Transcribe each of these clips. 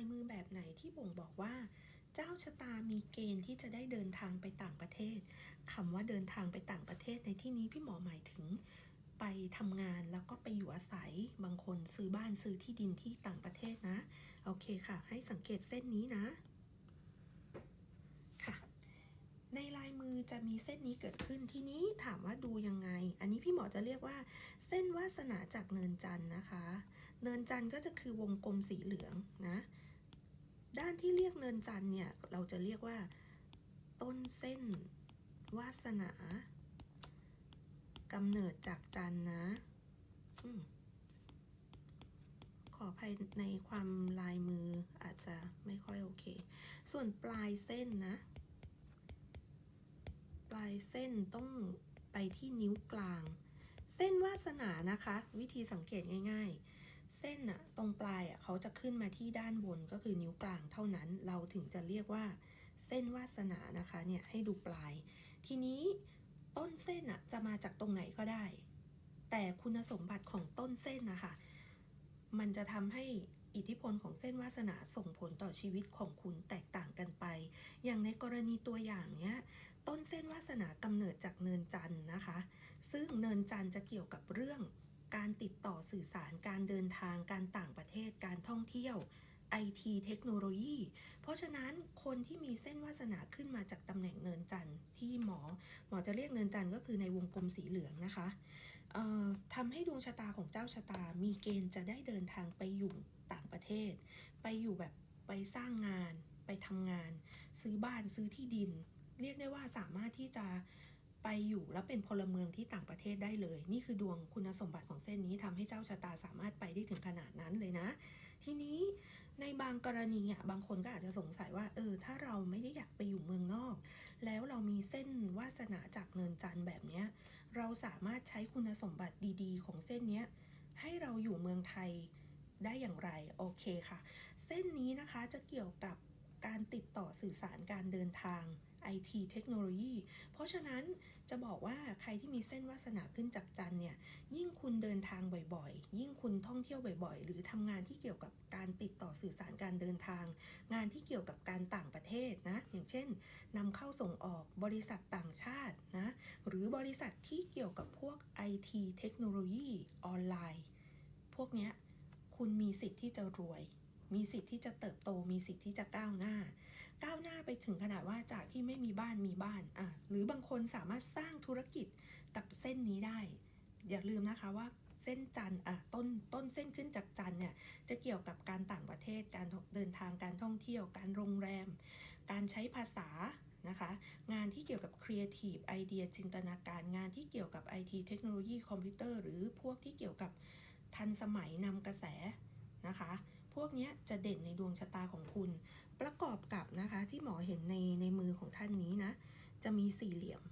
ายมือแบบไหนที่บ่งบอกว่า เจ้าชะตามีเกณฑ์ที่จะได้เดินทางไปต่างประเทศคำว่าเดินทางไปต่างประเทศในที่นี้พี่หมอหมายถึง ไปทำงานแล้วก็ไปอยู่อาศัย บางคนซื้อบ้านซื้อที่ดินที่ต่างประเทศนะ โอเคค่ะ ให้สังเกตเส้นนี้นะค่ะในลายมือจะมีเส้นนี้เกิดขึ้นที่นี้ถามว่าดูยังไง อันนี้พี่หมอจะเรียกว่า เส้นวาสนาจากเนินจันนะคะ เนินจันก็จะคือวงกลมสีเหลืองนะ ด้านที่เรียกเนินจันเนี่ย เราจะเรียกว่า ต้นเส้น วาสนากำเนิดจากจันนะอขออภัยในความลายมืออาจจะไม่ค่อยโอเค ส่วนปลายเส้นนะ ปลายเส้นต้องไปที่นิ้วกลาง เส้นวาสนานะคะ วิธีสังเกตง่าย ๆ เส้นอะตรงปลายอะเขาจะขึ้นมาที่ด้านบนก็คือนิ้วกลางเท่านั้น เราถึงจะเรียกว่าเส้นวาสนานะคะเนี่ยให้ดูปลาย ทีนี้ต้นเส้นอะจะมาจากตรงไหนก็ได้ แต่คุณสมบัติของต้นเส้นนะคะมันจะทำให้อิทธิพลของเส้นวาสนาส่งผลต่อชีวิตของคุณแตกต่างกันไป อย่างในกรณีตัวอย่างเนี้ย ต้นเส้นวาสนากำเนิดจากเนินจันนะคะ ซึ่งเนินจันจะเกี่ยวกับเรื่อง การติดต่อสื่อสาร การเดินทาง การต่างประเทศ การท่องเที่ยวไอทีเทคโนโลยี เพราะฉะนั้นคนที่มีเส้นวาสนาขึ้นมาจากตำแหน่งเนินจันทร์ที่หมอ หมอจะเรียกเนินจันทร์ก็คือในวงกลมสีเหลืองนะคะทำให้ดวงชะตาของเจ้าชะตา มีเกณฑ์จะได้เดินทางไปอยู่ต่างประเทศ ไปอยู่แบบไปสร้างงาน ไปทำงาน ซื้อบ้านซื้อที่ดิน เรียกได้ว่าสามารถที่จะ ไปอยู่แล้วเป็นพลเมืองที่ต่างประเทศได้เลย นี่คือดวงคุณสมบัติของเส้นนี้ทำให้เจ้าชะตาสามารถไปได้ถึงขนาดนั้นเลยนะ ทีนี้ในบางกรณีอะบางคนก็อาจจะสงสัยว่าเออถ้าเราไม่ได้อยากไปอยู่เมืองนอก แล้วเรามีเส้นวาสนาจากเนินจันทร์แบบเนี้ยเราสามารถใช้คุณสมบัติดีๆ ของเส้นเนี้ยให้เราอยู่เมืองไทยได้อย่างไรโอเคค่ะ เส้นนี้นะคะจะเกี่ยวกับการติดต่อสื่อสารการเดินทาง IT เทคโนโลยี เพราะฉะนั้นจะบอกว่าใครที่มีเส้นวาสนาขึ้นจากจันเนี่ย ยิ่งคุณเดินทางบ่อยๆ ยิ่งคุณท่องเที่ยวบ่อยๆ หรือทำงานที่เกี่ยวกับการติดต่อสื่อสารการเดินทาง งานที่เกี่ยวกับการต่างประเทศนะ อย่างเช่นนำเข้าส่งออกบริษัทต่างชาตินะ หรือบริษัทที่เกี่ยวกับพวก IT เทคโนโลยีออนไลน์ พวกเนี้ยคุณมีสิทธิ์ที่จะรวย มีสิทธิ์ที่จะเติบโต มีสิทธิ์ที่จะก้าวหน้า ก้าวหน้าไปถึงขนาดว่าจากที่ไม่มีบ้านมีบ้านอะหรือบางคนสามารถสร้างธุรกิจกับเส้นนี้ได้ อย่าลืมนะคะว่าเส้นจันอะต้นต้นเส้นขึ้นจากจันเนี่ยจะเกี่ยวกับการต่างประเทศการเดินทางการท่องเที่ยว การโรงแรม การใช้ภาษานะคะงานที่เกี่ยวกับครีเอทีฟไอเดียจินตนาการงานที่เกี่ยวกับ IT เทคโนโลยีคอมพิวเตอร์ หรือพวกที่เกี่ยวกับทันสมัยนำกระแสนะคะ พวกนี้จะเด่นในดวงชะตาของคุณ ประกอบกับนะคะที่หมอเห็นในในมือของท่านนี้นะ จะมีสี่เหลี่ยม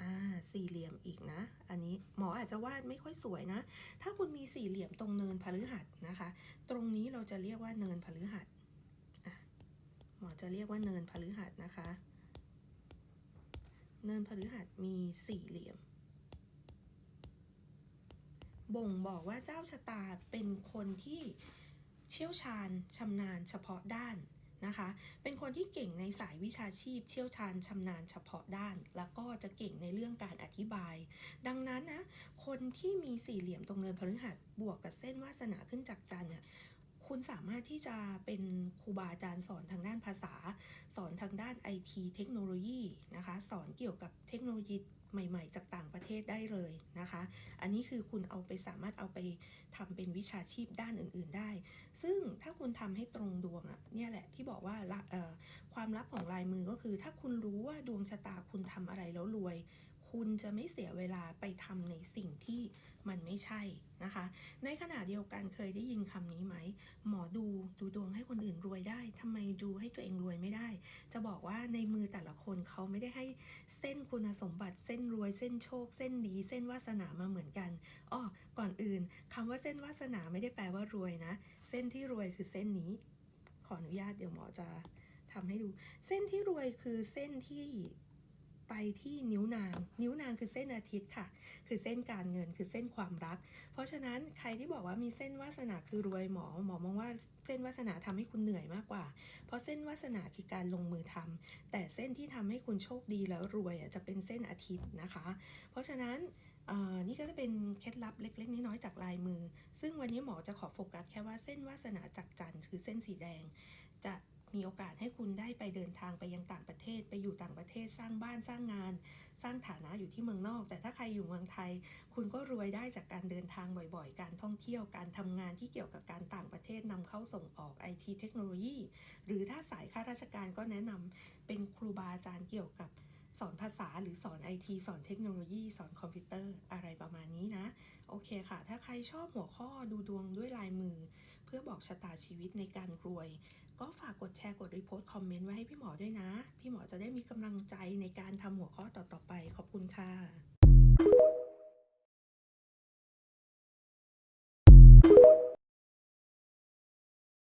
อ่าสี่เหลี่ยมอีกนะ อันนี้หมออาจจะวาดไม่ค่อยสวยนะ ถ้าคุณมีสี่เหลี่ยมตรงเนินพฤหัสนะคะ ตรงนี้เราจะเรียกว่าเนินพฤหัสหมอจะเรียกว่าเนินพฤหัสนะคะ เนินพฤหัสมีสี่เหลี่ยม บ่งบอกว่าเจ้าชะตาเป็นคนที่ เชี่ยวชาญชำนาญเฉพาะด้านนะคะ เป็นคนที่เก่งในสายวิชาชีพ เชี่ยวชาญชำนาญเฉพาะด้าน แล้วก็จะเก่งในเรื่องการอธิบาย ดังนั้นนะคนที่มีสี่เหลี่ยมตรงเนินพฤหัสบวกกับเส้นวาสนาขึ้นจากจันทร์เนี่ยคุณสามารถที่จะเป็นครูบาอาจารย์สอนทางด้านภาษา สอนทางด้านไอทีเทคโนโลยีนะคะ สอนเกี่ยวกับเทคโนโลยีใหม่ ๆ จากต่าง ทศได้เลยนะคะ อันนี้คือคุณเอาไปสามารถเอาไปทำเป็นวิชาชีพด้านอื่น ๆได้ ซึ่งถ้าคุณทำให้ตรงดวงอะเนี่ยแหละที่บอกว่าความลับของลายมือก็คือ ถ้าคุณรู้ว่าดวงชะตาคุณทำอะไรแล้วรวย คุณจะไม่เสียเวลาไปทำในสิ่งที่มันไม่ใช่นะคะ ในขณะเดียวกันเคยได้ยินคำนี้ไหมหมอดูดูดวงให้คน รวยได้ทำไมดูให้ตัวเองรวยไม่ได้ จะบอกว่าในมือแต่ละคนเขาไม่ได้ให้เส้นคุณสมบัติเส้นรวยเส้นโชค เส้นดี เส้นวาสนามาเหมือนกันอ้อก่อนอื่นคำว่าเส้นวาสนาไม่ได้แปลว่ารวยนะ เส้นที่รวยคือเส้นนี้ ขออนุญาตเดี๋ยวหมอจะทำให้ดู เส้นที่รวยคือเส้นที่ ไปที่นิ้วนาง นิ้วนางคือเส้นอาทิตย์ค่ะ คือเส้นการเงินคือเส้นความรัก เพราะฉะนั้นใครที่บอกว่ามีเส้นวาสนาคือรวยหมอหมอมองว่าเส้นวาสนาทำให้คุณเหนื่อยมากกว่า เพราะเส้นวาสนาคือการลงมือทำแต่เส้นที่ทำให้คุณโชคดีแล้วรวยจะเป็นเส้นอาทิตย์นะคะ เพราะฉะนั้นนี่ก็จะเป็นเคล็ดลับเล็ก ๆ น้อยๆจากลายมือ ซึ่งวันนี้หมอจะขอโฟกัสแค่ว่าเส้นวาสนาจากจันทร์คือเส้นสีแดงจะ มีโอกาสให้คุณได้ไปเดินทางไปยังต่างประเทศ ไปอยู่ต่างประเทศสร้างบ้านสร้างงาน สร้างฐานะอยู่ที่เมืองนอก แต่ถ้าใครอยู่เมืองไทย คุณก็รวยได้จากการเดินทางบ่อยๆ การท่องเที่ยวการทำงานที่เกี่ยวกับการต่างประเทศนำเข้าส่งออกไอทีเทคโนโลยี หรือถ้าสายข้าราชการก็แนะนำเป็นครูบาอาจารย์เกี่ยวกับสอนภาษาหรือสอนไอทีสอนเทคโนโลยี สอนคอมพิวเตอร์อะไรประมาณนี้นะ โอเคค่ะ ถ้าใครชอบหัวข้อดูดวงด้วยลายมือ เพื่อบอกชะตาชีวิตในการรวย ก็ฝากกดแชร์กดรีโพสต์คอมเมนต์ไว้ให้พี่หมอด้วยนะ พี่หมอจะได้มีกำลังใจในการทำหัวข้อต่อๆไป ขอบคุณค่ะ